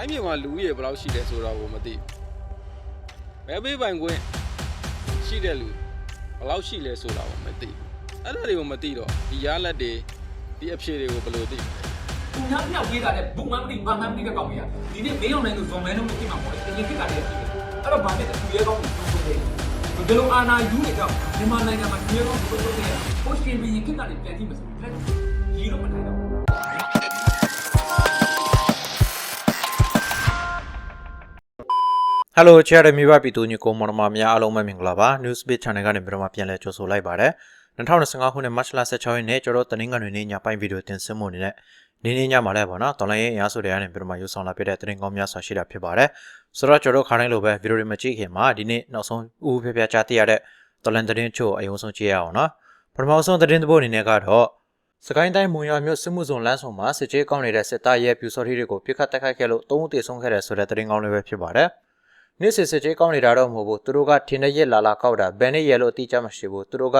တိုင်းပြည်မှာလူကြီးတွေဘယ်လောက်ရှိတယ်ဆိုတော့ကိုမသိဘူးဘယ်ပေးပိုင်ခွင့်ရှိတဲ့လူဘယ်လောက်ရှိလဲဆိုတာကိုမသိဘူးအဲ့ဒါတွေကိုမသိတော့ဒီရလက်တွေဒီအဖြေတွေကိုဘယ်လိုသိမလဲသူများမြောက်ပေးတာတဲ့ဘုံမမတိဘာမှမတိကကောင်းကြီးဒီနေ့မင်းအောင်နိုင်သူဇွန်မဲလုံးကိုသိမှာပေါ့အရင်ကတည်းကတည်းကအဲ့တော့ဘာဖြစ်လဲသူရဲကောင်းကိုသုံးတယ်ဒီလိုအာနာယူနေတော့မြန်မာနိုင်ငံမှာသူရဲကောင်းကိုသုံးတယ်ပို့ရှင်ဘီရင်ကတည်းကပြန်ကြည့်မစို့လက် ဟယ်လိုချာရမီဘပီတူညီကိုမော်နမများအားလုံးပဲမင်္ဂလာပါ Newsbeat Channel ကနေပြန်တော့ပြန်လဲကြိုဆိုလိုက်ပါတယ်2025ခုနှစ်မတ်လ16ရက်နေ့ကျွန်တော်တနင်္ဂနွေနေ့ညပိုင်းဗီဒီယိုတင်ဆက်မှုအနေနဲ့နေ့နေ့ညမှာလည်းပေါ့နော်တော်လိုင်းရဲ့အရာဆိုတဲ့အနေနဲ့ပြန်တော့ယူဆောင်လာပြတဲ့တင်ကောင်းများစွာရှိတာဖြစ်ပါတယ်ဆိုတော့ကျွန်တော်ခါတိုင်းလိုပဲဗီဒီယိုတွေမကြည့်ခင်မှာဒီနေ့နောက်ဆုံးဦးဖျဖျကြားသိရတဲ့တော်လန်သတင်းချို့အယုံဆုံးကြည့်ရအောင်နော်ပထမဆုံးသတင်းသဘောအနေနဲ့ကတော့စကိုင်းတိုင်းမွန်ရွာမြို့စစ်မှုဆောင်လမ်းဆောင်မှာစစ်ကြေးကောင်းနေတဲ့စစ်သားရဲပြူစော်ထီတွေကိုပြစ်ခတ်တိုက်ခိုက်ခဲ့လို့၃ဦးသေဆုံးခဲ့တဲ့ဆိုတဲ့သတင်းကောင်းလေးပဲဖြစ်ပါတယ်။ နေ့စစ်စစ်ကြေးကောင်းနေတာတော့မဟုတ်ဘူးသူတို့ကထင်းတဲ့ရက်လာလာကောက်တာဘယ်နဲ့ရဲလို့အတိအကျမရှိဘူးသူတို့က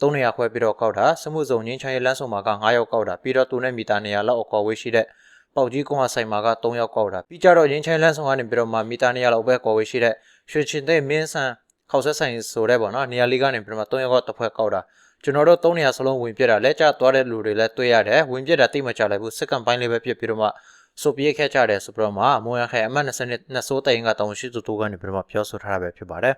300ခွဲပြီးတော့ကောက်တာစစ်မှုဆောင်ငင်းချမ်းရဲလမ်းဆောင်မှာက9ယောက်ကောက်တာပြီးတော့သူနဲ့မီတာ200လောက်အကွာဝေးရှိတဲ့ပေါက်ကြီးကုန်းဟာဆိုင်မှာက3ယောက်ကောက်တာပြီးကြတော့ငင်းချမ်းလမ်းဆောင်ကနေပြီးတော့မှမီတာ200လောက်ပဲကွာဝေးရှိတဲ့ရွှေချင်တဲ့မင်းဆန်ခောက်ဆက်ဆိုင်ဆိုတဲ့ပေါ့နော်နေရာလေးကနေပြီးတော့မှ3ယောက်ကတစ်ဖွဲ့ကောက်တာကျွန်တော်တို့300စလုံးဝင်ပြက်တာလက်ကျသွားတဲ့လူတွေလည်းတွေ့ရတယ်ဝင်ပြက်တာတိတ်မချလိုက်ဘူးစက္ကန့်ပိုင်းလေးပဲပြက်ပြီးတော့မှ ဆိုပြေးခဲ့ကြတယ်ဆိုပြီးတော့မှမွန်ရခဲအမှတ်20နှစ်ဆိုးတိုင်ကတောင်ရှိသူတို့ကနေပြီးတော့မှပြောဆိုထားတာပဲဖြစ်ပါတယ်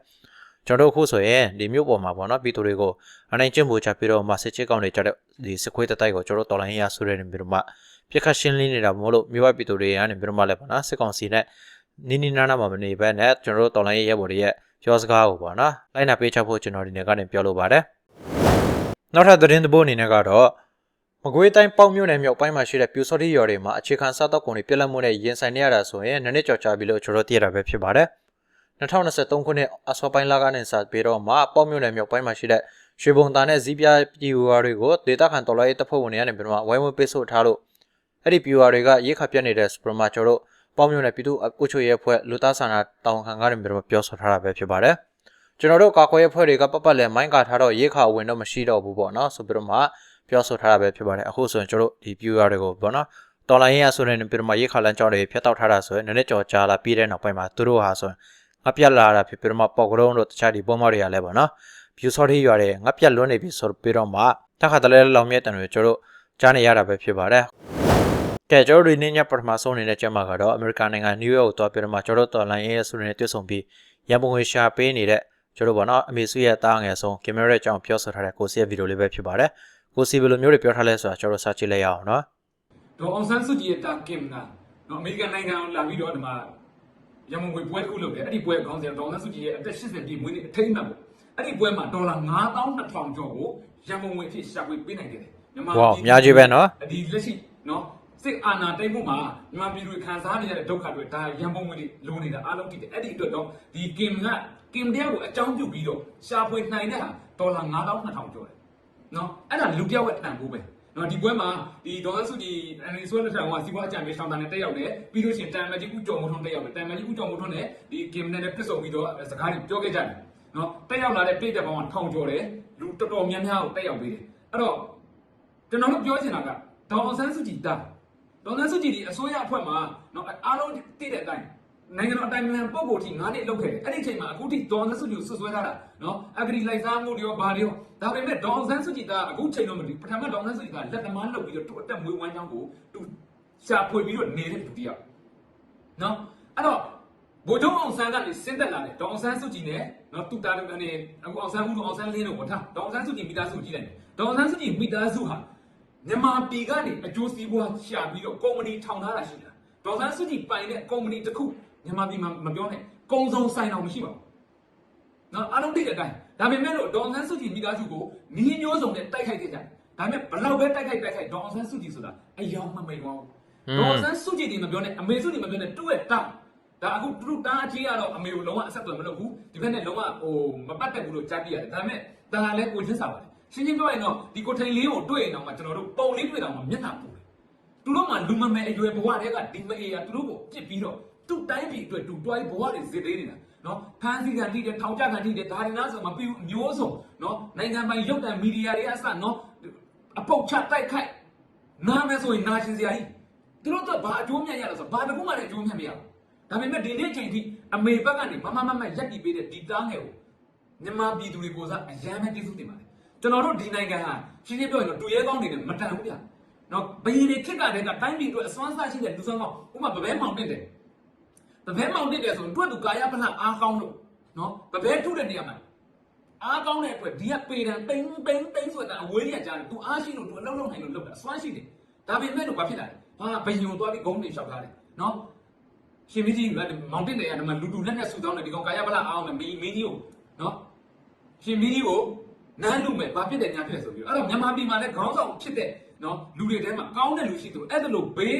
ကျွန်တော်တို့ခုဆိုရင်ဒီမြို့ပေါ်မှာပေါ့နော်ပြည်သူတွေကိုအနိုင်ကျင့်ဖို့ချပြီးတော့မှစစ်ချစ်ကောင်းတွေကြတဲ့ဒီစစ်ခွေးတိုက်ကိုကျွန်တော်တို့တော်လိုင်းရဆိုတဲ့နေပြီးတော့မှပြက်ခတ်ရှင်းလင်းနေတာမဟုတ်လို့မြို့ပပြည်သူတွေကနေပြီးတော့မှလည်းပေါ့နော်စစ်ကောင်စီနဲ့နီးနီးနားနားမှာမနေဘဲနဲ့ကျွန်တော်တို့တော်လိုင်းရဲဘော်တွေရဲ့ပြောစကားကိုပေါ့နော်လိုက်နာပေးချဖို့ကျွန်တော်ဒီနေ့ကနေပြောလိုပါတယ်နောက်ထပ်သတင်းသဘောအနေနဲ့ကတော့ မကွေးတိုင်းပေါ့မြို့နယ်မြောက်ပိုင်းမှာရှိတဲ့ပြူစော်တီရော်တွေမှာအခြေခံစားတော့ကုန်တွေပြက်လက်မှုနဲ့ရင်ဆိုင်နေရတာဆိုရင်နှစ်နှစ်ကြော်ကြာပြီလို့ကျွန်တော်သိရတာပဲဖြစ်ပါတယ်2023ခုနှစ်အစောပိုင်းလကနေစပြီးတော့မှပေါ့မြို့နယ်မြောက်ပိုင်းမှာရှိတဲ့ရွှေဘုံသားနဲ့ဇီးပြားပြည်ဝါတွေကိုဒေတာခန်တော်လိုင်းတပ်ဖွဲ့ဝင်တွေကနေပြီးတော့ဝိုင်းဝန်းပေးဆို့ထားလို့အဲ့ဒီပြည်ဝါတွေကရေခါပြတ်နေတဲ့စပရမကျွန်တော်တို့ပေါ့မြို့နယ်ပြည်သူ့အုပ်ချုပ်ရေးအဖွဲ့လူသားဆန္ဒတောင်ခံကနေပြီးတော့ပြောဆိုထားတာပဲဖြစ်ပါတယ်ကျွန်တော်တို့ကာကွယ်ရေးအဖွဲ့တွေကပတ်ပတ်လဲမိုင်းကာထားတော့ရေခါဝင်တော့မရှိတော့ဘူးပေါ့နော်ဆိုပြီးတော့မှ ပြောဆိုထားတာပဲဖြစ်ပါတယ်အခုဆိုရင်ကျွန်တော်တို့ဒီပြည်ဝါတွေကိုပေါ့နော်တော်လိုင်းရဆိုတဲ့ပြီးတော့မှရေခါလန်းကြောင်းတွေဖျက်တောက်ထားတာဆိုရင်နည်းနည်းကြော်ကြာလာပြီးတဲ့နောက်ပိုင်းမှာသူတို့ဟာဆိုရင်ငါပြက်လာတာဖြစ်ပြီးတော့မှပေါက်ကြုံတို့တခြားဒီပုံမော်တွေကလည်းပေါ့နော်ဖြူစော်ထီရွာတဲ့ငါပြက်လွန်းနေပြီဆိုပြီးတော့မှတခါတလဲလောင်မြဲတန်တွေကျွန်တော်တို့ကြားနေရတာပဲဖြစ်ပါတယ်ကဲကျွန်တော်တို့ဒီနေ့ညပထမဆုံးအနေနဲ့ကျမကတော့အမေရိကန်နိုင်ငံနယူးယောက်ကိုသွားပြီးတော့မှကျွန်တော်တို့တော်လိုင်းရဲဆိုတဲ့တွေ့ဆုံပြီးရန်ပုံငွေရှာပေးနေတဲ့ကျွန်တော်ပေါ့နော်အမေစုရဲ့တားငယ်ဆုံးကင်မရာရဲ့အကြောင်းပြောဆိုထားတဲ့ကိုစီရဲ့ဗီဒီယိုလေးပဲဖြစ်ပါတယ် ကိုစီဘယ်လိုမျိုးတွေပြောထားလဲဆိုတာကျွန်တော်စာကြည့်လိုက်ရအောင်နော်ဒေါ်အောင်ဆန်းစုကြည်ရဲ့တာကင်ကနော်အမေရိကန်နိုင်ငံကိုလာပြီးတော့ဒီမှာရမုံငွေပွဲတစ်ခုလုပ်တယ်အဲ့ဒီပွဲခေါင်းစဉ်ဒေါ်အောင်ဆန်းစုကြည်ရဲ့အသက်80ပြည့်မွေးနေ့အထိမ်းအမှတ်ပေါ့အဲ့ဒီပွဲမှာဒေါ်လာ9200ကျော်ကိုရမုံငွေအဖြစ်ရှာဖွေပေးနိုင်တယ်မြန်မာဝေါအများကြီးပဲနော်ဒီလက်ရှိနော်စစ်အာဏာသိမ်းမှုမှာမြန်မာပြည်သူခံစားနေရတဲ့ဒုက္ခတွေဒါရန်ပုံငွေတွေလိုနေတာအားလုံးတည်တယ်အဲ့ဒီအတွက်တော့ဒီကင်ကကင်တရားကိုအကြောင်းပြုပြီးတော့ရှာဖွေနိုင်တဲ့ဟာဒေါ်လာ9200ကျော်တယ် နော်အဲ့ဒါလူတစ်ယောက်ရဲ့တန်ဖိုးပဲနော်ဒီပွဲမှာဒီဒေါ်လာစုဒီအန်ရီဆွဲလက်ထံကစီးပွားအကြံပေးဆောင်တာနဲ့တက်ရောက်တယ်ပြီးလို့ရှိရင်တန်မကြီးဦးကျော်မိုးထွန်းတက်ရောက်တယ်တန်မကြီးဦးကျော်မိုးထွန်းနဲ့ဒီကင်နဲ့ပြစ်စုံပြီးတော့စကားတွေပြောခဲ့ကြတယ်နော်တက်ရောက်လာတဲ့ပြည်သက်ပေါင်းကထောင်ကျော်တယ်လူတော်တော်များများကိုတက်ရောက်ပေးတယ်အဲ့တော့ကျွန်တော်တို့ပြောချင်တာကဒေါ်အောင်ဆန်းစုကြည်တာဒေါ်အောင်ဆန်းစုကြည်ဒီအစိုးရအဖွဲ့မှာနော်အားလုံးသိတဲ့အတိုင်း နိုင်ငံတော်အတိုင်ပင်ခံပုဂ္ဂိုလ်ထိ9နှစ်လောက်ခဲ့တယ်အဲ့ဒီအချိန်မှာအခုထိဒေါ်အောင်ဆန်းစုကြည်ကိုဆွဆွဲထားတာနော်အဂရီလိုက်စားမှုတွေရောဘာတွေရောဒါပေမဲ့ဒေါ်အောင်ဆန်းစုကြည်ကအခုချိန်တော့မသိပထမဒေါ်အောင်ဆန်းစုကြည်ကလက်သမားလုပ်ပြီးတော့သူ့အသက်မွေးဝမ်းကြောင်းကိုသူရှာဖွေပြီးတော့နေတဲ့သူတယောက်နော်အဲ့တော့ဘိုးချုပ်အောင်ဆန်းကနေဆင်းသက်လာတယ်ဒေါ်အောင်ဆန်းစုကြည်နဲ့နော်သူတာကနေအခုအောင်ဆန်းဦးတို့အောင်ဆန်းလင်းတို့ပေါ့ထားဒေါ်အောင်ဆန်းစုကြည်မိသားစုကြည့်လိုက်တယ်ဒေါ်အောင်ဆန်းစုကြည်မိသားစုဟာမြန်မာပြည်ကနေအကျိုးစီးပွားရှာပြီးတော့ကုမ္ပဏီထောင်ထားတာရှိတာဒေါ်အောင်ဆန်းစုကြည်ပိုင်တဲ့ကုမ္ပဏီတစ်ခု မြန်မာပြည်မှာမပြောနဲ့ကုံစုံဆိုင်အောင်မရှိပါဘူးနော်အားလုံးသိတဲ့အတိုင်းဒါပေမဲ့လို့ဒေါ်အောင်ဆန်းစုကြည်မိသားစုကိုနီးမျိုးစုံနဲ့တိုက်ခိုက်ခဲ့ကြတယ်ဒါပေမဲ့ဘလောက်ပဲတိုက်ခိုက်တိုက်ခိုက်ဒေါ်အောင်ဆန်းစုကြည်ဆိုတာအယောင်မမိန်ပါဘူးဒေါ်အောင်ဆန်းစုကြည်ဒီမပြောနဲ့အမေစုဒီမပြောနဲ့တူရဲ့တာဒါအခုတူတားအကြီးကတော့အမေကိုလုံးဝအဆက်အသွယ်မလုပ်ဘူးဒီဘက်နဲ့လုံးဝဟိုမပတ်သက်ဘူးလို့ကြားပြရတယ်ဒါပေမဲ့ဒါကလည်းကိုချင်းစားပါတယ်ရှင်းရှင်းပြောရင်တော့ဒီကိုထိန်လေးကိုတွေ့ရင်တော့မှကျွန်တော်တို့ပုံလေးတွေ့တော့မှမျက်နှာပူတယ်သူတို့မှလူမမဲအရွယ်ဘဝတည်းကဒီမအေးကသူတို့ကိုပြစ်ပြီးတော့ သူ့တိုင်းပြည်အတွက်သူတွိုင်းဘဝတွေဇစ်သေးနေတာနော်ဖမ်းဆီးကန်တိတယ်ထောင်ချကန်တိတယ်ဒါတွေလားဆိုမပြီးဘူးအမျိုးစုံနော်နိုင်ငံပိုင်ရုပ်တံမီဒီယာတွေအစနော်အပုတ်ချတိုက်ခိုက်နားမယ်ဆိုရင်နာရှင်စရာကြီးတသူတို့တော့ဘာအကျိုးမြတ်ရလဲဆိုတော့ဘာတစ်ခုမှလည်းအကျိုးမြတ်မရဘူးဒါပေမဲ့ဒီနေ့ချိန်ထိအမေဘက်ကနေမမမမရက်တီပေးတဲ့ဒီတားငယ်ကိုမြန်မာပြည်သူတွေကိုစားအရန်ပဲကျေးဇူးတင်ပါတယ်ကျွန်တော်တို့ဒီနိုင်ငံဟာရှင်းရှင်းပြောရင်တော့တူရဲကောင်းနေတယ်မတန်ဘူးဗျနော်ဘယင်းတွေခက်ကတည်းကတိုင်းပြည်အတွက်အစွမ်းစားရှိတဲ့လူဆောင်ကောင်းဥပမာဗပဲမောင်တင်တယ် တပည့်မောင်တက်တယ်ဆိုရင်တွက်သူကာယပလအားကောင်းလို့နော်တပည့်ထုတဲ့နေရာမှာအားကောင်းတဲ့အတွက်ဒီကပေတံတိန်တိန်တိန်ဆိုတာအဝေးကြီးကြားတယ်သူအားရှိလို့သူအလုံးလုံးနိုင်လို့လုပ်တာစွမ်းရှိတယ်ဒါပေမဲ့လို့ဘာဖြစ်လာလဲဟာဘယုံသွားပြီးဂုံးနေလျှောက်ထားတယ်နော်ရှင်မကြီးကမောင်တက်တယ်ကဒီမှာလူတူလက်နဲ့ဆူတောင်းတယ်ဒီကောင်ကာယပလအားအောင်တယ်မင်းမင်းကြီးကိုနော်ရှင်မကြီးကိုနန်းလူမဲ့ဘာဖြစ်တယ်ညာဖြစ်တယ်ဆိုပြီးအဲ့တော့မြန်မာပြည်မှာလည်းခေါင်းဆောင်ဖြစ်တဲ့နော်လူတွေထဲမှာကောင်းတဲ့လူရှိသူအဲ့ဒါလို့ဘေး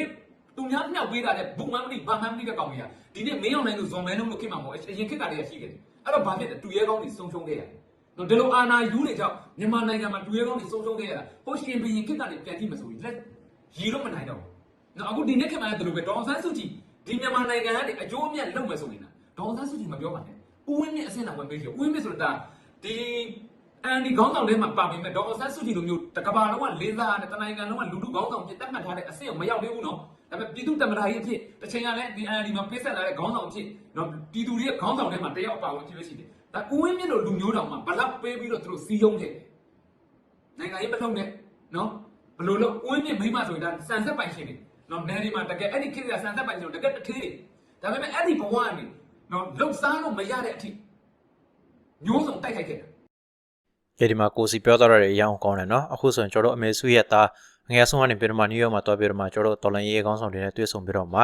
သူများမြောက်ပေးတာတဲ့ဘုံမမတိဘာမှမတိတဲ့ကောင်ကြီးကဒီနေ့မင်းအောင်နိုင်လို့ဇွန်မဲလုံးလို့ခင်မှာမဟုတ်အရင်ခက်ကတည်းကရှိခဲ့တယ်အဲ့တော့ဘာဖြစ်လဲတူရဲကောင်းတွေဆုံးရှုံးခဲ့ရတယ်နော်ဒီလိုအာနာယူနေကြောင့်မြန်မာနိုင်ငံမှာတူရဲကောင်းတွေဆုံးရှုံးခဲ့ရတာဟိုရှင်ဘီရင်ခက်ကတည်းကပြန်ကြည့်မဆိုရင်လက်ရီလို့မနိုင်တော့ဘူးနော်အခုဒီနေ့ခင်မှာလည်းဒီလိုပဲဒေါအောင်ဆန်းစုကြည်ဒီမြန်မာနိုင်ငံကနေအကျိုးအမြတ်လုပ်မယ်ဆိုရင်ဒေါအောင်ဆန်းစုကြည်မပြောပါနဲ့ဦးဝင်းမြင့်အစင်းတော်ဝင်ပေးတယ်ဦးဝင်းမြင့်ဆိုတာဒီအန်ဒီခေါင်းဆောင်ထဲမှာပါပေမဲ့ဒေါအောင်ဆန်းစုကြည်လိုမျိုးတကဘာလုံးကလေးစားတဲ့တနိုင်ငံလုံးကလူလူခေါင်းဆောင်ဖြစ်တတ်မှတ်ထားတဲ့အဆင့်ကိုမရောက်သေးဘူးနော် ဒါပေမဲ့ပြည်သူတမန်တော်ကြီးအဖြစ်တစ်ချိန်ကလည်းဒီ NLD မှာပေးဆက်လာတဲ့ခေါင်းဆောင်အဖြစ်နော်ပြည်သူတွေရဲ့ခေါင်းဆောင်ထဲမှာတယောက်အပါဝင်ဖြစ်လို့ရှိတယ်။ဒါကိုဝင်းမြင့်တို့လူမျိုးတော်မှာဘလောက်ပေးပြီးတော့သူတို့စီးရုံးခဲ့တယ်။နိုင်ငံရေးမလုံးနဲ့နော်ဘလို့လို့ဝင်းမြင့်မိမဆိုရင်ဒါစံဆက်ပိုင်ရှင်တွေနော်နယ်ဒီမှာတကယ်အဲ့ဒီခေတ်ကစံဆက်ပိုင်ရှင်တွေတကယ်တထေးတွေဒါပေမဲ့အဲ့ဒီဘဝကနေနော်လှုပ်ရှားလို့မရတဲ့အထိမျိုးစုံတိုက်ခိုက်ခဲ့တာဒီဒီမှာကိုစီပြောတော့တဲ့အရောင်ကောင်းတယ်နော်အခုဆိုရင်ကျွန်တော်တို့အမေစုရဲ့သား ငယ်ဆုံးကနေပြီးတော့မှနယူးယောက်မှာတွားပြီးတော့မှကျွန်တော်တို့တော်လန်ရေးအကောင်းဆောင်တွေနဲ့တွေ့ဆုံပြီးတော့မှ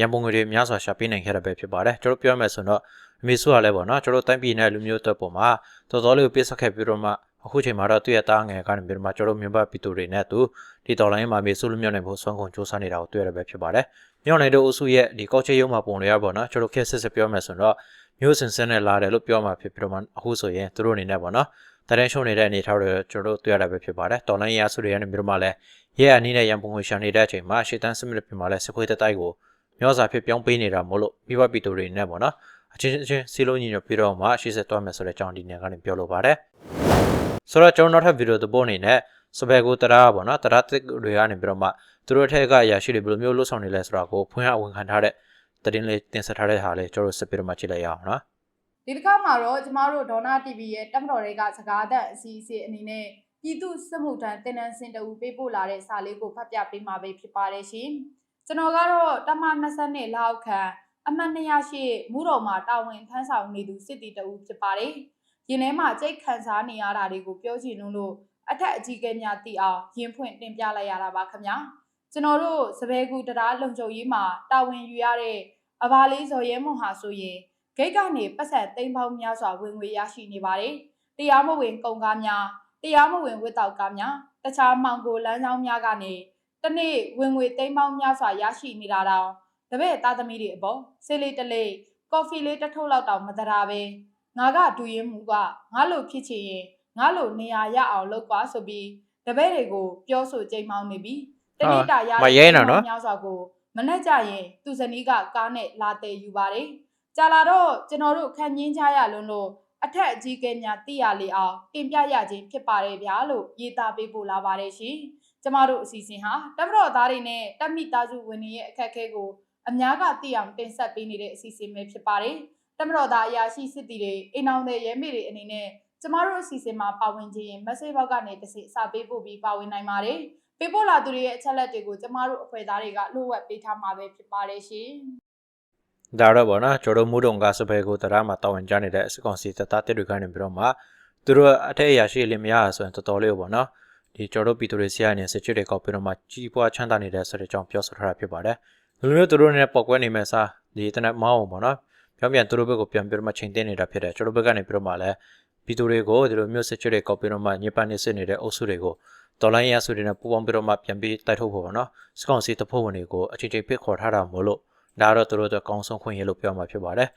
ရန်ပုံငွေတွေများစွာရှာပေးနိုင်ခဲ့တာပဲဖြစ်ပါတယ်ကျွန်တော်ပြောမယ်ဆိုတော့အမေစုကလည်းပေါ့နော်ကျွန်တော်တိုင်းပြည်နဲ့လူမျိုးတွေပေါ်မှာတော်တော်လေးကိုပြစ်ဆက်ခဲ့ပြီးတော့မှအခုချိန်မှာတော့သူ့ရဲ့သားငယ်ကနေပြီးတော့မှကျွန်တော်မြန်မာပြည်သူတွေနဲ့သူဒီတော်လိုင်းမှာမေစုလူမျိုးနဲ့ဖို့ဆွမ်းကုန်စူးစမ်းနေတာကိုတွေ့ရပဲဖြစ်ပါတယ်မြောက်နိုင်တို့အုပ်စုရဲ့ဒီကောက်ချေရုံမှာပုံတွေရပေါ့နော်ကျွန်တော်ခက်စစ်စစ်ပြောမယ်ဆိုတော့မျိုးစင်စင်နဲ့လာတယ်လို့ပြောမှာဖြစ်ပြီးတော့မှအခုဆိုရင်သူတို့အနေနဲ့ပေါ့နော် တရင်ရှုံနေတဲ့အနေထားတွေကျွန်တော်တို့တွေ့ရတာပဲဖြစ်ပါတယ်။တော်လိုင်းရဆုတွေကနေပြီးတော့မှလည်းရဲအနည်းနဲ့ရန်ပုံငွေရှာနေတဲ့အချိန်မှာရှေ့တန်းစမစ်ပြင်မှာလည်းစခွေးတက်တိုက်ကိုမျောစာဖြစ်ပြောင်းပေးနေတာမို့လို့မိဘပြည်သူတွေနဲ့ပေါ့နော်အချင်းချင်းစီလုံးညီညွတ်ပြီးတော့မှရှေ့ဆက်သွားမယ်ဆိုတဲ့အကြောင်းဒီနေ့ကနေပြောလိုပါတယ်။ဆိုတော့ကျွန်တော်နောက်ထပ်ဗီဒီယိုတစ်ပုဒ်အနေနဲ့စပယ်ကိုတရားပေါ့နော်တရားတစ်တွေကနေပြီးတော့မှသူတို့ထက်ကအရာရှိတွေဘယ်လိုမျိုးလှုပ်ဆောင်နေလဲဆိုတာကိုဖွင့်အဝင်ခံထားတဲ့သတင်းလေးတင်ဆက်ထားတဲ့ဟာလေးကျွန်တော်တို့စပယ်တော့မှကြည့်လိုက်ရအောင်နော် ဒီတစ်ခါမှာတော့ကျမတို့ဒေါနာ TV ရဲ့တက်မတော်တွေကစကားသံအစီအစဉ်အနေနဲ့ပြည်သူစစ်မှုထမ်းတင်နန်းစင်တူပေးပို့လာတဲ့စာလေးကိုဖတ်ပြပေးမှာပဲဖြစ်ပါတယ်ရှင်။ကျွန်တော်ကတော့တမ20နှစ်လောက်ခန့်အမှတ်208မူတော်မှာတာဝန်ထမ်းဆောင်နေသူစစ်တီတူဖြစ်ပါတယ်။ရင်ထဲမှာကြိတ်ခံစားနေရတာတွေကိုပြောချင်လို့အထက်အကြီးအကဲများသိအောင်ရင်ဖွင့်တင်ပြလိုက်ရတာပါခင်ဗျာ။ကျွန်တော်တို့စပယ်ကူတရားလုံခြုံရေးမှာတာဝန်ယူရတဲ့အဘာလေးဇော်ရဲမွန်ဟာဆိုရင် ဂိတ်ကနေပတ်ဆက်သိမ်းပေါင်းများစွာဝင်ငွေရရှိနေပါတယ်။တရားမဝင်ကုန်ကားများတရားမဝင်ဝတ်တောက်ကားများတခြားမှောင်ကိုလမ်းကြောင်းများကနေတနေ့ဝင်ငွေသိမ်းပေါင်းများစွာရရှိနေတာတောင်တပည့်သားသမီးတွေအပေါ်ဆေးလေးတစ်လေးကော်ဖီလေးတစ်ထုပ်လောက်တောင်မတရာပဲငါကဒူရင်မှုကငါလိုဖြစ်ချင်ရင်ငါလိုနေရာရအောင်လုပ်ပါဆိုပြီးတပည့်တွေကိုပြောဆိုကြိမ်မောင်းနေပြီတနေ့တာရမရဲနော်နော်များစွာကိုမနဲ့ကြရင်သူဇနီးကကားနဲ့လာတယ်ယူပါတယ် ကြာလာတော့ကျွန်တော်တို့ခံငင်းကြရလုံးလို့အထက်အကြီးကဲများသိရလေအောင်တင်ပြရခြင်းဖြစ်ပါတယ်ဗျာလို့ရေးသားပေးပို့လာပါတယ်ရှင်။ကျမတို့အစီအစဉ်ဟာတမတော်သားတွေနဲ့တက်မိသားစုဝင်တွေရဲ့အခက်အခဲကိုအများကသိအောင်တင်ဆက်ပေးနေတဲ့အစီအစဉ်ပဲဖြစ်ပါတယ်။တမတော်သားအရာရှိစစ်တီတွေအိမ်အောင်တဲ့ရဲမေတွေအနေနဲ့ကျမတို့အစီအစဉ်မှာပါဝင်ခြင်းရင် message box ကနေတစ်စီအစာပေးပို့ပြီးပါဝင်နိုင်ပါတယ်။ပေးပို့လာသူတွေရဲ့အချက်လက်တွေကိုကျမတို့အဖွဲ့သားတွေကလိုဝက်ပေးထားမှာပဲဖြစ်ပါတယ်ရှင်။ ဒါတော့ဗောနော်ကျွန်တော်တို့မူတုံကစပယ်ကိုတရားမှာတာဝန်ကျနေတဲ့အစကောင်စီတပ်သားတက်တွေကနေပြီးတော့မှသူတို့အထက်အရာရှိလင်မရဆိုရင်တော်တော်လေးဗောနော်ဒီကျွန်တော်တို့ပြည်သူတွေဆရာနေစစ်ချစ်တွေကောက်ပြီးတော့မှကြီးပွားချမ်းသာနေတဲ့ဆိုတဲ့အကြောင်းပြောဆိုထားတာဖြစ်ပါတယ်ဒီလိုမျိုးသူတို့နဲ့ပောက်ကွဲနေမဲ့စားဒီတနက်မောင်းအောင်ဗောနော်ပြောင်းပြန်သူတို့ဘက်ကိုပြန်ပြီးတော့မှချိန်တင်နေတာဖြစ်တယ်ကျွန်တော်ဘက်ကနေပြီးတော့မှလည်းပြည်သူတွေကိုဒီလိုမျိုးစစ်ချစ်တွေကောက်ပြီးတော့မှညစ်ပတ်နေစစ်နေတဲ့အုပ်စုတွေကိုတော်လိုင်းရစုတွေနဲ့ပူပေါင်းပြီးတော့မှပြန်ပြီးတိုက်ထုတ်ဖို့ဗောနော်စကောင်စီတပ်ဖွဲ့ဝင်တွေကိုအချိန်ချင်းဖိတ်ခေါ်ထားတာမို့လို့ ဒါတော့သူတို့အတွက်ကောင်းဆုံးခွင့်ရလို့ပြောမှာဖြစ်ပါတယ်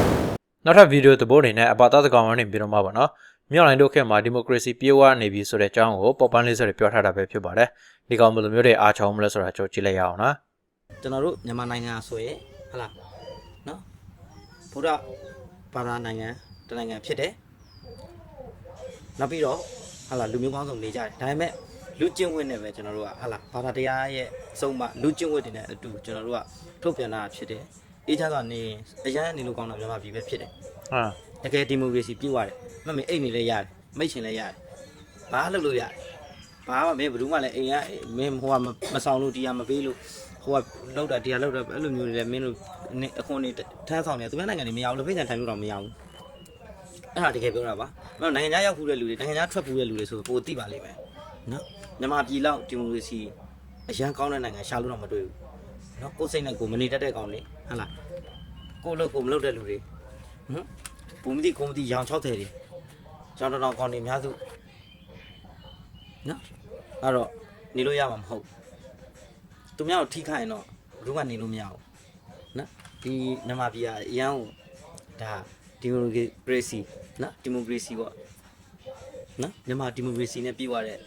။နောက်ထပ်ဗီဒီယိုသဘောအနေနဲ့အပါတသကောင်ကနေပြီးတော့မှာပါနော်။မြောက်လိုင်းတို့ခေတ်မှာဒီမိုကရေစီပြေဝနေပြီဆိုတဲ့အကြောင်းကိုပေါ်ပန်းလေးဆိုတွေပြောထားတာပဲဖြစ်ပါတယ်။ဒီကောင်ဘယ်လိုမျိုးတွေအားချောင်းမလဲဆိုတာကြိုကြည့်လိုက်ရအောင်နော်ကျွန်တော်တို့မြန်မာနိုင်ငံဆိုရင်ဟလာနော်ဗုဒ္ဓဘာသာနိုင်ငံတနိုင်ငံဖြစ်တယ်နောက်ပြီးတော့ဟလာလူမျိုးကောင်းဆောင်နေကြတယ်ဒါပေမဲ့ လူကျင့်ဝတ်နဲ့ပဲကျွန်တော်တို့ကဟာလာဘာသာတရားရဲ့အဆုံးအမလူကျင့်ဝတ်တွေနဲ့အတူကျွန်တော်တို့ကထုတ်ပြန်တာဖြစ်တယ်အေးချမ်းစွာနေရင်အရန်နေလို့ကောင်းတာမြန်မာပြည်ပဲဖြစ်တယ်ဟာတကယ်ဒီမိုကရေစီပြည့်ဝတယ်မမေအိတ်နေလဲရတယ်မိတ်ချင်လဲရတယ်ဘာလုပ်လို့ရတယ်ဘာမှမင်းဘယ်သူမှလည်းအိမ်ကမင်းဟိုကမဆောင်လို့တရားမပေးလို့ဟိုကလောက်တာတရားလောက်တာအဲ့လိုမျိုးတွေလည်းမင်းတို့အခွန်တွေထမ်းဆောင်နေသူများနိုင်ငံတွေမရဘူးလို့ဖိတ်ဆန်ထိုင်လို့တော့မရဘူးအဲ့ဒါတကယ်ပြောတာပါမင်းနိုင်ငံခြားရောက်ဖူးတဲ့လူတွေနိုင်ငံခြားထွက်ဖူးတဲ့လူတွေဆိုပိုသိပါလိမ့်မယ်နော် မြန်မာပြည်လောက်ဒီမိုကရေစီအရန်ကောင်းတဲ့နိုင်ငံရှာလို့တော့မတွေ့ဘူးနော်ကိုယ်စိတ်နဲ့ကိုယ်မနေတတ်တဲ့ကောင်တွေဟုတ်လားကိုယ်လို့ကိုယ်မလုပ်တဲ့လူတွေဟမ်ဘူမတိကိုမတိရောင်60တွေကျောင်းတော်တော်ကောင်တွေအများစုနော်အဲ့တော့နေလို့ရမှာမဟုတ်ဘူးသူများကိုထိခိုက်ရင်တော့ဘယ်သူမှနေလို့မရဘူးနော်ဒီမြန်မာပြည်ကအရန်ကိုဒါဒီမိုကရေစီနော်ဒီမိုကရေစီပေါ့နော်မြန်မာဒီမိုကရေစီနဲ့ပြီးသွားတဲ့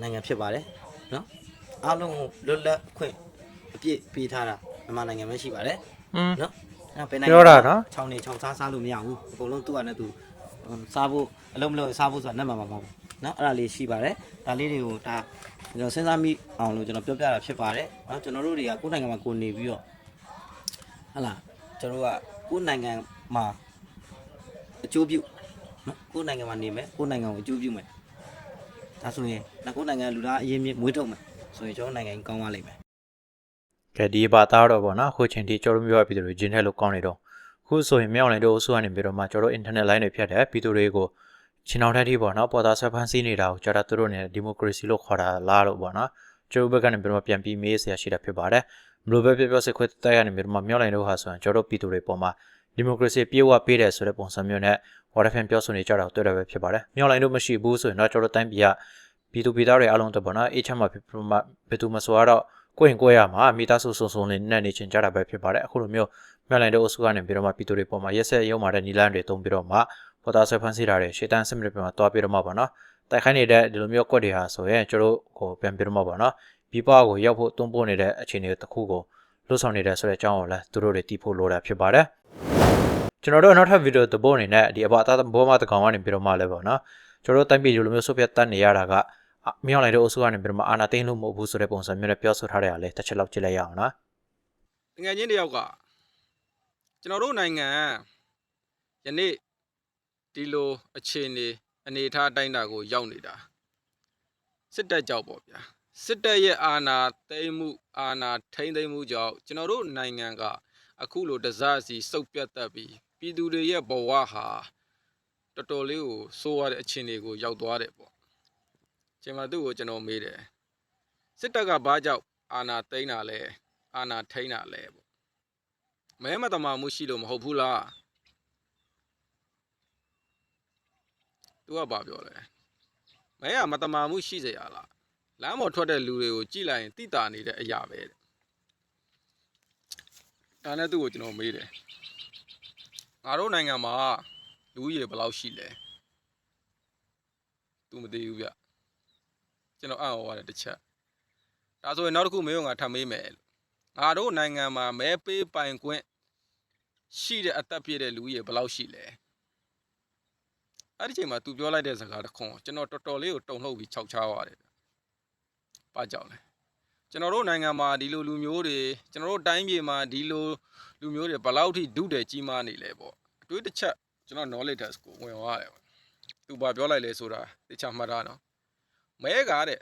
နိုင်ငံဖြစ်ပါတယ်နော်အားလုံးကိုလွတ်လပ်ခွင့်အပြည့်ပေးထားတာမြန်မာနိုင်ငံပဲရှိပါတယ်อืมနော်အဲ့ဘယ်ပြောတာနော်ချောင်းနေချောင်းစားစားလို့မရဘူးအကုန်လုံးသူ့ဟာနဲ့သူစားဖို့အလုံးမလုံးစားဖို့ဆိုတာနဲ့မှာမပေါ့နော်အဲ့ဒါလေးရှိပါတယ်ဒါလေးတွေကိုဒါကျွန်တော်စဉ်းစားမိအောင်လို့ကျွန်တော်ပြောပြတာဖြစ်ပါတယ်နော်ကျွန်တော်တို့တွေကကိုယ်နိုင်ငံမှာကိုယ်နေပြီးတော့ဟလာကျွန်တော်တို့ကကိုယ်နိုင်ငံမှာအကျိုးပြုနော်ကိုယ်နိုင်ငံမှာနေမယ်ကိုယ်နိုင်ငံကိုအကျိုးပြုမယ် ဒါဆိုရင်နော်ကိုယ်နိုင်ငံလူသားအရင်မြင့်မွေးထုတ်မယ်ဆိုရင်ကျွန်တော်နိုင်ငံကြီးကောင်းသွားလိမ့်မယ်ကဲဒီဘာသားတော့ဗောနော်အခုချိန်ထိကျွန်တော်မျိုးရပြည်သူတွေဂျင်းထဲလို့ကောင်းနေတော့ခုဆိုရင်မြောက်လိုက်တော့အစိုးရနေပြီးတော့မှကျွန်တော် internet line တွေဖြတ်တယ်ပြည်သူတွေကိုချင်းအောင်တက်ထိပေါ့နော်ပေါ်သားဆက်ဖန်စီးနေတာကိုကျွန်တော်တို့နေဒီမိုကရေစီလို့ခေါ်တာလားလို့ပေါ့နော်ကျွန်တော်ဘက်ကနေပြီးတော့ပြန်ပြီးမေးစရာရှိတာဖြစ်ပါတယ်ဘလို့ပဲပြောပြောစစ်ခွေးတိုက်ရနေပြီးတော့မှမြောက်လိုက်တော့ဟာဆိုရင်ကျွန်တော်ပြည်သူတွေပေါ်မှာဒီမိုကရေစီပြေဝပေးတယ်ဆိုတဲ့ပုံစံမျိုးနဲ့ waterfan ပြောဆိုနေကြတာကိုတွေ့ရပဲဖြစ်ပါတယ်မြောက်လိုက်တော့မရှိဘူးဆိုရင်တော့ကျွန်တော်တိုင်းပြည်ကပြည်သူပြည်သားတွေအားလုံးတော့ပေါ့နော်အေးချမ်းမှာဖြစ်ပြီးမှဘယ်သူမှဆိုတော့ကိုရင်ကိုရမှာမိသားစုစုံစုံလေးနဲ့နေချင်ကြတာပဲဖြစ်ပါတယ်အခုလိုမျိုးမြက်လိုင်းတို့အစိုးရနေပြီးတော့မှပြည်သူတွေပေါ်မှာရက်ဆက်ရုံမာတဲ့နီလန်းတွေတုံးပြီးတော့မှပေါ်သားဆွဲဖန်ဆီးတာတွေရှေ့တန်းစမစ်တွေမှာတွားပြီးတော့မှပေါ့နော်တိုက်ခိုင်းနေတဲ့ဒီလိုမျိုးကွက်တွေဟာဆိုရင်ကျတို့ကိုပြန်ပြီးတော့မှပေါ့နော်ပြီးပွားကိုရောက်ဖို့တွန်းပို့နေတဲ့အခြေအနေတစ်ခုကိုလွတ်ဆောင်နေတဲ့ဆိုတဲ့အကြောင်းကိုလည်းသူတို့တွေတီးဖို့လိုတာဖြစ်ပါတယ် ကျွန်တော်တို့နောက်ထပ်ဗီဒီယိုသဘောအနေနဲ့ဒီအဘအသားဘောမတကောင်ကနေပြီးတော့မှလည်းပေါ့နော်ကျွန်တော်တို့တိုင်းပြည်လိုမျိုးဆုပ်ပြတ်တတ်နေရတာကမြောက်လိုက်တဲ့အုပ်စုကနေပြီးတော့မှအာနာသိန်းလို့မဟုတ်ဘူးဆိုတဲ့ပုံစံမျိုးနဲ့ပြောဆိုထားတဲ့အရာလေးတစ်ချက်လောက်ကြည့်လိုက်ရအောင်နော်ငွေချင်းတယောက်ကကျွန်တော်တို့နိုင်ငံယနေ့ဒီလိုအခြေအနေအနေအထားအတိုင်းတာကိုရောက်နေတာစစ်တပ်ကြောက်ပေါ့ဗျာစစ်တပ်ရဲ့အာဏာသိမ်းမှုအာဏာထိန်းသိမ်းမှုကြောင့်ကျွန်တော်တို့နိုင်ငံကအခုလိုတစားစီစုပ်ပြတ်တက်ပြီး ပြည်သူတွေရဲ့ဘဝဟာတော်တော်လေးကိုစိုးရတဲ့အခြေအနေကိုရောက်သွားတယ်ပေါ့ကျွန်မသူ့ကိုကျွန်တော်မေးတယ်စစ်တပ်ကဘာကြောင့်အာဏာသိမ်းတာလဲအာဏာထိန်းတာလဲပေါ့မဲမတမာမှုရှိလို့မဟုတ်ဘူးလားသူကဘာပြောလဲမဲကမတမာမှုရှိစေရလားလမ်းပေါ်ထွက်တဲ့လူတွေကိုကြည့်လိုက်ရင်တိတာနေတဲ့အရာပဲတဲ့ဒါနဲ့သူ့ကိုကျွန်တော်မေးတယ် ငါတို့နိုင်ငံမှာလူကြီးဘယ်လောက်ရှိလဲသူမသိဘူးဗျကျွန်တော်အံ့ဩရတယ်တစ်ချက်ဒါဆိုရင်နောက်တစ်ခုမေးတော့ငါထပ်မေးမယ်လို့ငါတို့နိုင်ငံမှာမဲပေးပိုင်ခွင့်ရှိတဲ့အသက်ပြည့်တဲ့လူကြီးဘယ်လောက်ရှိလဲအဲ့ဒီချိန်မှာ तू ပြောလိုက်တဲ့စကားတစ်ခွန်းကျွန်တော်တော်တော်လေးကိုတုံ့လှုပ်ပြီးခြောက်ချားသွားတယ်ဗျ။ဘာကြောင့်လဲ ကျွန်တော်တို့နိုင်ငံမှာဒီလိုလူမျိုးတွေကျွန်တော်တို့တိုင်းပြည်မှာဒီလိုလူမျိုးတွေဘယ်လောက်ထိဒုတယ်ကြီးမားနေလဲပေါ့အတွေးတစ်ချက်ကျွန်တော် knowledge test ကိုဝင်သွားတယ်ပေါ့။ तू ဘာပြောလိုက်လဲဆိုတာတခြားမှတ်ထားနော်။မဲကားတဲ့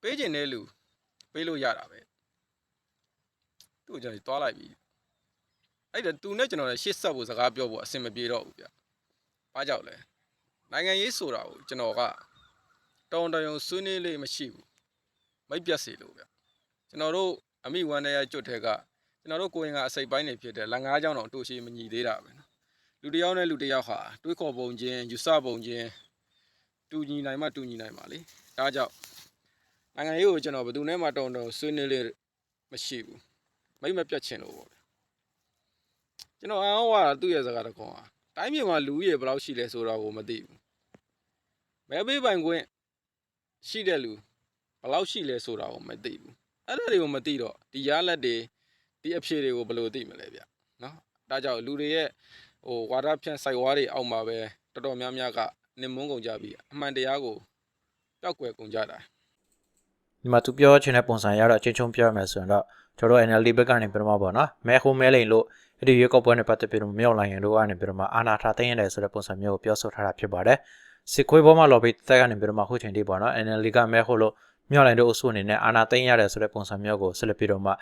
ပေးခြင်းတဲ့လူပေးလို့ရတာပဲ။သူ့ကိုကျွန်တော်တွားလိုက်ပြီ။အဲ့ဒါ तू နဲ့ကျွန်တော်လည်းရှေ့ဆက်ဖို့စကားပြောဖို့အဆင်မပြေတော့ဘူးဗျ။ဘာကြောင့်လဲ။နိုင်ငံရေးဆိုတာကိုကျွန်တော်ကတောင်းတရုံဆွေးနွေးလေးမရှိဘူး။ မိတ်ပြတ်စီလို့ဗျ။ကျွန်တော်တို့အမိဝန်တဲ့ကျွတ်ထဲကကျွန်တော်တို့ကိုရင်ကအစိပ်ပိုင်းနေဖြစ်တဲ့လက်ငါးချောင်းတော့တူရှိမညီသေးတာပဲနော်။လူတစ်ယောက်နဲ့လူတစ်ယောက်ဟာတွေးခေါ်ပုံချင်းယူဆပုံချင်းတူညီနိုင်မှတူညီနိုင်ပါလေ။ဒါကြောင့်နိုင်ငံရေးကိုကျွန်တော်ဘယ်သူနဲ့မှတောင်းတရုံဆွေးနွေးလေးမရှိဘူး။မိတ်မပြတ်ချင်လို့ပေါ့ဗျ။ကျွန်တော်အံ့ဩတာသူ့ရဲ့စကားတစ်ခွန်းဟာတိုင်းပြည်မှာလူကြီးဘယ်လောက်ရှိလဲဆိုတော့ကိုမသိဘူးမဲပေးပိုင်ခွင့်ရှိတဲ့လူ ဘယ်လောက်ရှိလဲဆိုတော့ကိုမသိဘူးအဲ့ဒါတွေကိုမသိတော့ဒီရလက်တွေဒီအဖြေတွေကိုဘယ်လိုသိမလဲဗျနော်ဒါကြောင့်လူတွေရဲ့ဟိုဝါဒဖြန့်စိုက်ဝါးတွေအောက်မှာပဲတော်တော်များများကနင်မွန်းကုန်ကြပြီးအမှန်တရားကိုပျောက်ကွယ်ကုန်ကြတာဒီမှာသူပြောချင်တဲ့ပုံစံရတော့အချင်းချင်းပြောရမယ်ဆိုရင်တော့ကျွန်တော် NLD ဘက်ကနေပြတော့မှာပေါ့နော်မဲခုမဲလိန်လို့အဲ့ဒီရွေးကောက်ပွဲနဲ့ပတ်သက်ပြီးတော့မြောက်လိုက်ရင်တို့ကနေပြီးတော့မှအာနာထားသိမ်းရတယ်ဆိုတဲ့ပုံစံမျိုးကိုပြောဆိုထားတာဖြစ်ပါတယ်စစ်ခွေးဘောမှာ lobby တက်ကနေပြီးတော့မှခုချိန်ထိပေါ့နော် NLD ကမဲခုလို့ မြောက်လိုက်တို့အုပ်စုအနေနဲ့အာနာသိမ်းရတယ်ဆိုတဲ့ပုံစံမျိုးကိုဆက်လက်ပြီးတော့မှ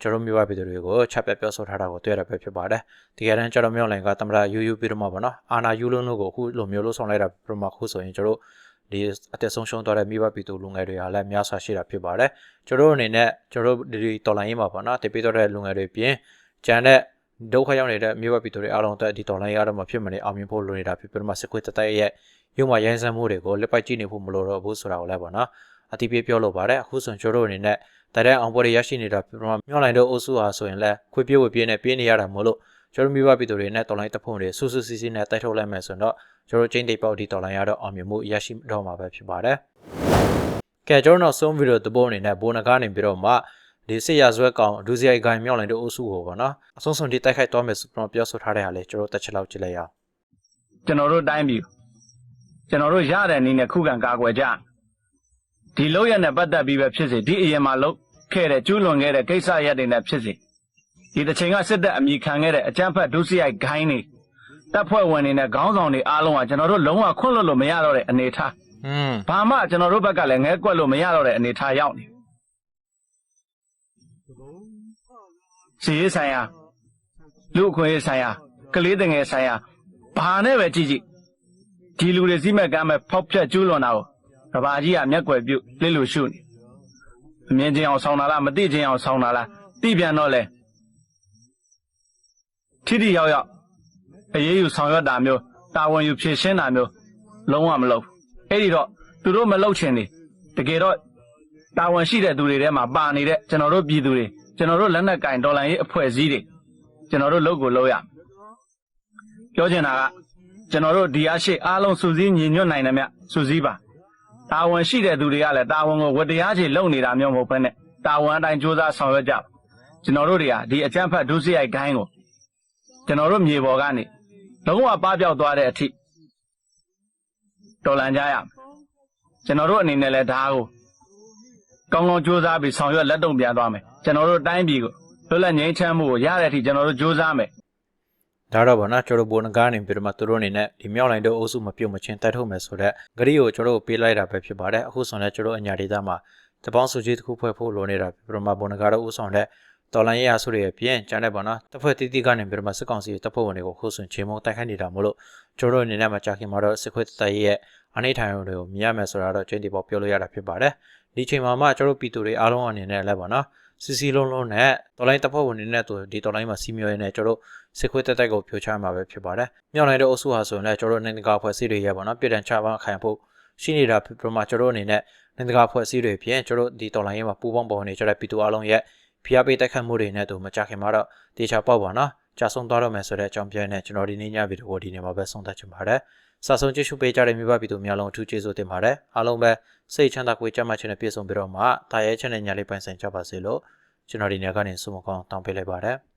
ကျွန်တော်မျိုးပါပြည်သူတွေကိုချက်ပြပြောဆိုထားတာကိုတွေ့ရတာပဲဖြစ်ပါတယ်ဒီကနေ့ကျွန်တော်မြောက်လိုက်ကတမရယူယူပြီးတော့မှပေါ့နော်အာနာယူလုံးတို့ကိုအခုလိုမျိုးလို့ဆောင်လိုက်တာပြတော့မှခုဆိုရင်ကျွန်တော်ဒီအသက်ဆုံးရှုံးသွားတဲ့မိဘပြည်သူလူငယ်တွေဟာလည်းများစွာရှိတာဖြစ်ပါတယ်ကျွန်တော်အနေနဲ့ကျွန်တော်ဒီတော်လိုင်းရေးမှာပေါ့နော်တပိတော့တဲ့လူငယ်တွေပြင်ကျန်တဲ့ဒုက္ခရောက်နေတဲ့မိဘပြည်သူတွေအားလုံးအတွက်ဒီတော်လိုင်းရတော့မှဖြစ်မနေအောင်မြင်ဖို့လိုနေတာဖြစ်ပြီးတော့မှစစ်ခွေးတတိုက်ရဲ့ရုံမှာရိုင်းစမ်းမှုတွေကိုလက်ပိုက်ကြည့်နေဖို့မလိုတော့ဘူးဆိုတာကိုလည်းပေါ့နော် အတိပြေပြောလို့ပါတယ်အခုဆိုကျွန်တော်အနေနဲ့တတဲ့အောင်ပေါ်ရရရှိနေတာပြမမြောက်လိုက်တော့အုပ်စုဟာဆိုရင်လည်းခွေပြေးဝပြေးနဲ့ပြေးနေရတာမို့လို့ကျွန်တော်မိဘပြည်သူတွေနဲ့တော်လိုင်းတဖုံတွေဆူဆူစီစီနဲ့တိုက်ထုတ်လိုက်မယ်ဆိုတော့ကျွန်တော်ချင်းတိတ်ပေါက်ဒီတော်လိုင်းရတော့အောင်မြင်မှုရရှိတော့မှာပဲဖြစ်ပါတယ်ကဲကျွန်တော်နောက်ဆုံးဗီဒီယိုသဘောအနေနဲ့ဘိုးနဂါနေပြီးတော့မှဒီစစ်ရဇွဲကောင်ဒူစီအိုင်ဂိုင်မြောက်လိုက်တဲ့အုပ်စုကိုပေါ့နော်အဆုံးစွန်ဒီတိုက်ခိုက်တော့မယ်ဆိုတော့ပြောဆိုထားတဲ့ဟာလေကျွန်တော်တက်ချက်လောက်ကြည့်လိုက်ရအောင်ကျွန်တော်တို့တိုင်းပြည်ကျွန်တော်တို့ရတဲ့အနေနဲ့ခုခံကာကွယ်ကြ ဒီလောက်ရနဲ့ပတ်သက်ပြီးပဲဖြစ်စေဒီအရင်မှာလောက်ခဲ့တဲ့ကျူးလွန်ခဲ့တဲ့ကိစ္စရပ်တွေနဲ့ဖြစ်စေဒီတစ်ချိန်ကစစ်တပ်အမိခံခဲ့တဲ့အကြမ်းဖက်ဒုစရိုက်ဂိုင်းတွေတပ်ဖွဲ့ဝင်တွေနဲ့ခေါင်းဆောင်တွေအားလုံးကကျွန်တော်တို့လုံးဝခွင့်လွတ်လို့မရတော့တဲ့အနေအထားอืมဘာမှကျွန်တော်တို့ဘက်ကလည်းငဲကွက်လို့မရတော့တဲ့အနေအထားရောက်နေစီရေးဆိုင်ရာလူအခွင့်အရေးဆိုင်ရာကလေးတငယ်ဆိုင်ရာဘာနဲ့ပဲကြည့်ကြည့်ဒီလူတွေစီးမဲ့ကမ်းမဲ့ဖောက်ဖြက်ကျူးလွန်တာကို ကဘာကြီးကမျက်ကွယ်ပြုတ်လစ်လို့ရှုနေအမြင်ချင်းအောင်ဆောင်းတာလားမသိချင်းအောင်ဆောင်းတာလားသိပြန်တော့လေထိတိရောက်ရောက်အရေးယူဆောင်ရွက်တာမျိုးတာဝန်ယူဖြည့်ရှင်းတာမျိုးလုံးဝမလုပ်ဘူးအဲ့ဒီတော့သူတို့မလုပ်ချင်နေတကယ်တော့တာဝန်ရှိတဲ့သူတွေထဲမှာပါနေတဲ့ကျွန်တော်တို့ပြည်သူတွေကျွန်တော်တို့လက်နက်ကင်ဒေါ်လာရေးအဖွဲ့အစည်းတွေကျွန်တော်တို့လုပ်ကိုလုပ်ရမယ်ပြောချင်တာကကျွန်တော်တို့ဒီအားရှိအားလုံးစုစည်းညီညွတ်နိုင်တယ်မြစုစည်းပါ တာဝန်ရှိတဲ့သူတွေကလည်းတာဝန်ကိုဝတ္တရားချေလုပ်နေတာမျိုးမဟုတ်ဘဲနဲ့တာဝန်အတိုင်းစ조사ဆောင်ရွက်ကြပါကျွန်တော်တို့တွေကဒီအကြမ်းဖက်ဒုစရိုက်ဂိုင်းကိုကျွန်တော်တို့မြေပေါ်ကနေလုံးဝပပျောက်သွားတဲ့အထိတော်လန်ကြရမယ်ကျွန်တော်တို့အနေနဲ့လည်းဒါကိုကောင်းကောင်းစ조사ပြီးဆောင်ရွက်လက်တုံပြန်သွားမယ်ကျွန်တော်တို့တိုင်းပြည်ကိုလွတ်လပ်ငြိမ်းချမ်းမှုကိုရတဲ့အထိကျွန်တော်တို့စ조사မယ် ဒါတော့ဗောနော်ကျွန်တော်ဘိုးနဂါနေပြီးတော့မှသူတို့အနေနဲ့ဒီမြောက်လိုင်းတို့အုပ်စုမပြုတ်မချင်းတိုက်ထုတ်မယ်ဆိုတော့ဂရီကိုကျွန်တော်တို့ပေးလိုက်တာပဲဖြစ်ပါတယ်အခုဆိုရင်ကျွန်တော်အညာဒေတာမှာတပေါင်းစုကြီးတစ်ခုဖွဲ့ဖို့လိုနေတာပြီးတော့မှဘိုးနဂါတို့ဥဆောင်တဲ့တော်လိုင်းရရဆိုရဲ့ပြင်ကျန်တဲ့ဗောနော်တစ်ဖွဲ့တီးတီးကနေပြီးတော့မှစစ်ကောင်စီတပ်ဖွဲ့ဝင်တွေကိုခုဆိုရင်ချိန်မုံတိုက်ခိုက်နေတာမို့လို့ကျွန်တော်တို့အနေနဲ့မှကြာခင်မှာတော့စစ်ခွေးတပ်ရဲ့အနေထိုင်ရုံတွေကိုမြင်ရမယ်ဆိုတာတော့ကျင်းတီပေါ်ပြောလို့ရတာဖြစ်ပါတယ်ဒီချိန်မှာမှကျွန်တော်တို့ပြည်သူတွေအားလုံးအနေနဲ့လည်းဗောနော်စီစီလုံးလုံးနဲ့တော်လိုင်းတပ်ဖွဲ့ဝင်တွေနဲ့သူဒီတော်လိုင်းမှာစီမျိုးရင်းနဲ့ကျွန်တော်တို့ စစ်ခွေးတက်တက်ကိုဖြိုချမှာပဲဖြစ်ပါတယ်။မြောက်နိုင်တဲ့အုပ်စုဟာဆိုရင်လည်းကျွန်တော်တို့နိုင်ငံတကာဖွဲ့စည်းတွေရပါတော့ပြည်တံချပန်းခိုင်ဖို့ရှိနေတာဖြစ်ပြီးမှကျွန်တော်တို့အနေနဲ့နိုင်ငံတကာဖွဲ့စည်းတွေဖြင့်ကျွန်တော်တို့ဒီတော်လိုင်းရေးမှာပူးပေါင်းပေါ်နေကြတဲ့ပြည်သူအလုံးရဲ့ဖိအားပေးတိုက်ခတ်မှုတွေနဲ့တူမကြခင်မှာတော့တေချာပေါက်ပါနော်။ကြာဆုံးသွားတော့မယ်ဆိုတဲ့အကြောင်းပြနဲ့ကျွန်တော်ဒီနေ့ညဗီဒီယိုကိုဒီနေ့မှာပဲဆုံးသက်ချင်ပါတယ်။စာဆုံးကြည့်ရှုပေးကြတဲ့မိဘပြည်သူများလုံးအထူးကျေးဇူးတင်ပါတယ်။အားလုံးပဲစိတ်ချမ်းသာကိုကြမ်းမှချင်းနဲ့ပြည့်စုံပြီးတော့မှတာရဲချမ်းတဲ့ညလေးပိုင်ဆိုင်ကြပါစေလို့ကျွန်တော်ဒီနေ့ကနေဆုမကောင်းတောင်းပေးလိုက်ပါတယ်။